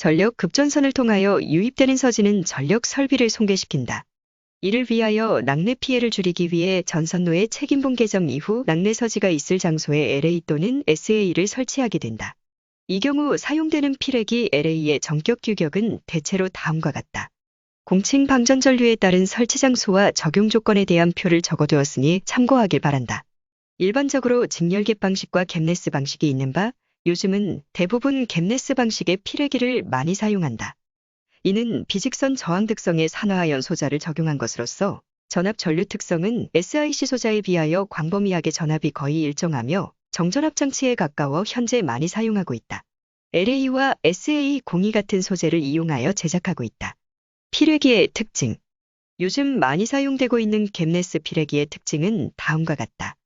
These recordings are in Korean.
전력 급전선을 통하여 유입되는 서지는 전력 설비를 손괴시킨다. 이를 위하여 낙뢰 피해를 줄이기 위해 전선로의 책임분 개정 이후 낙뢰 서지가 있을 장소에 LA 또는 SA를 설치하게 된다. 이 경우 사용되는 피렉이 LA의 전격 규격은 대체로 다음과 같다. 공칭 방전 전류에 따른 설치 장소와 적용 조건에 대한 표를 적어두었으니 참고하길 바란다. 일반적으로 직열갭 방식과 갭네스 방식이 있는 바 요즘은 대부분 갭네스 방식의 피레기를 많이 사용한다. 이는 비직선 저항 특성의 산화하연 소자를 적용한 것으로서 전압 전류 특성은 SIC 소자에 비하여 광범위하게 전압이 거의 일정하며 정전압 장치에 가까워 현재 많이 사용하고 있다. LA와 SA02 같은 소재를 이용하여 제작하고 있다. 피레기의 특징 요즘 많이 사용되고 있는 갭네스 피레기의 특징은 다음과 같다.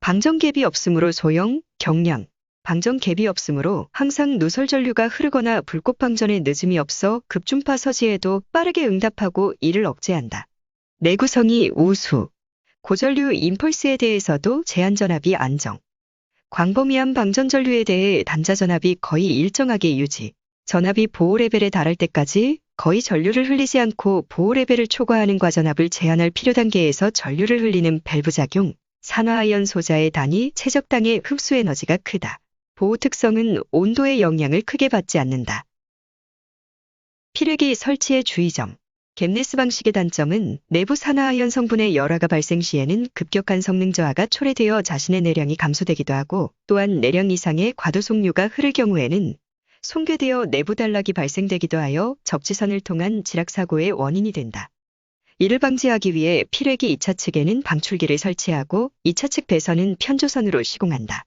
방전갭이 없으므로 소형, 경량, 방전 갭이 없으므로 항상 누설 전류가 흐르거나 불꽃 방전에 늦음이 없어 급중파 서지에도 빠르게 응답하고 이를 억제한다. 내구성이 우수. 고전류 임펄스에 대해서도 제한 전압이 안정. 광범위한 방전 전류에 대해 단자 전압이 거의 일정하게 유지. 전압이 보호 레벨에 달할 때까지 거의 전류를 흘리지 않고 보호 레벨을 초과하는 과전압을 제한할 필요 단계에서 전류를 흘리는 밸브 작용. 산화아연 소자의 단위 최적당의 흡수 에너지가 크다. 보호 특성은 온도의 영향을 크게 받지 않는다. 피레기 설치의 주의점. 갭네스 방식의 단점은 내부 산화아연 성분의 열화가 발생 시에는 급격한 성능 저하가 초래되어 자신의 내량이 감소되기도 하고 또한 내량 이상의 과도 속류가 흐를 경우에는 손괴되어 내부 단락이 발생되기도 하여 접지선을 통한 지락 사고의 원인이 된다. 이를 방지하기 위해 피레기 2차 측에는 방출기를 설치하고 2차 측 배선은 편조선으로 시공한다.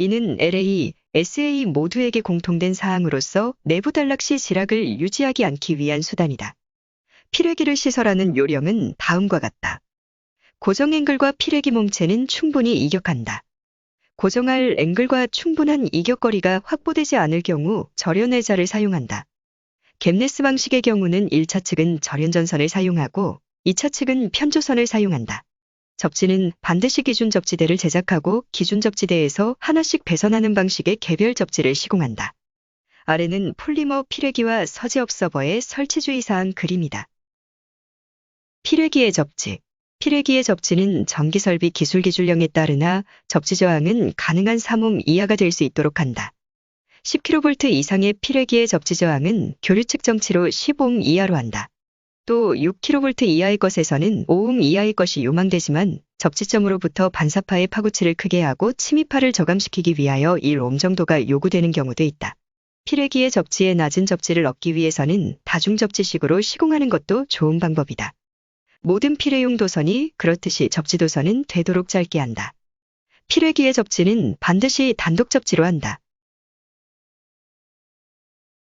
이는 LA, SA 모두에게 공통된 사항으로서 내부 단락 시 지락을 유지하기 않기 위한 수단이다. 피레기를 시설하는 요령은 다음과 같다. 고정 앵글과 피레기 몸체는 충분히 이격한다. 고정할 앵글과 충분한 이격거리가 확보되지 않을 경우 절연회자를 사용한다. 갭네스 방식의 경우는 1차 측은 절연전선을 사용하고 2차 측은 편조선을 사용한다. 접지는 반드시 기준 접지대를 제작하고 기준 접지대에서 하나씩 배선하는 방식의 개별 접지를 시공한다. 아래는 폴리머 피레기와 서지업 서버의 설치 주의사항 그림이다. 피레기의 접지 피레기의 접지는 전기설비 기술 기준령에 따르나 접지 저항은 가능한 3옴 이하가 될 수 있도록 한다. 10kV 이상의 피레기의 접지 저항은 교류 측정치로 10옴 이하로 한다. 또 6kV 이하의 것에서는 5옴 이하의 것이 요망되지만 접지점으로부터 반사파의 파구치를 크게 하고 침입파를 저감시키기 위하여 1옴 정도가 요구되는 경우도 있다. 피레기의 접지에 낮은 접지를 얻기 위해서는 다중접지식으로 시공하는 것도 좋은 방법이다. 모든 피레용 도선이 그렇듯이 접지 도선은 되도록 짧게 한다. 피레기의 접지는 반드시 단독 접지로 한다.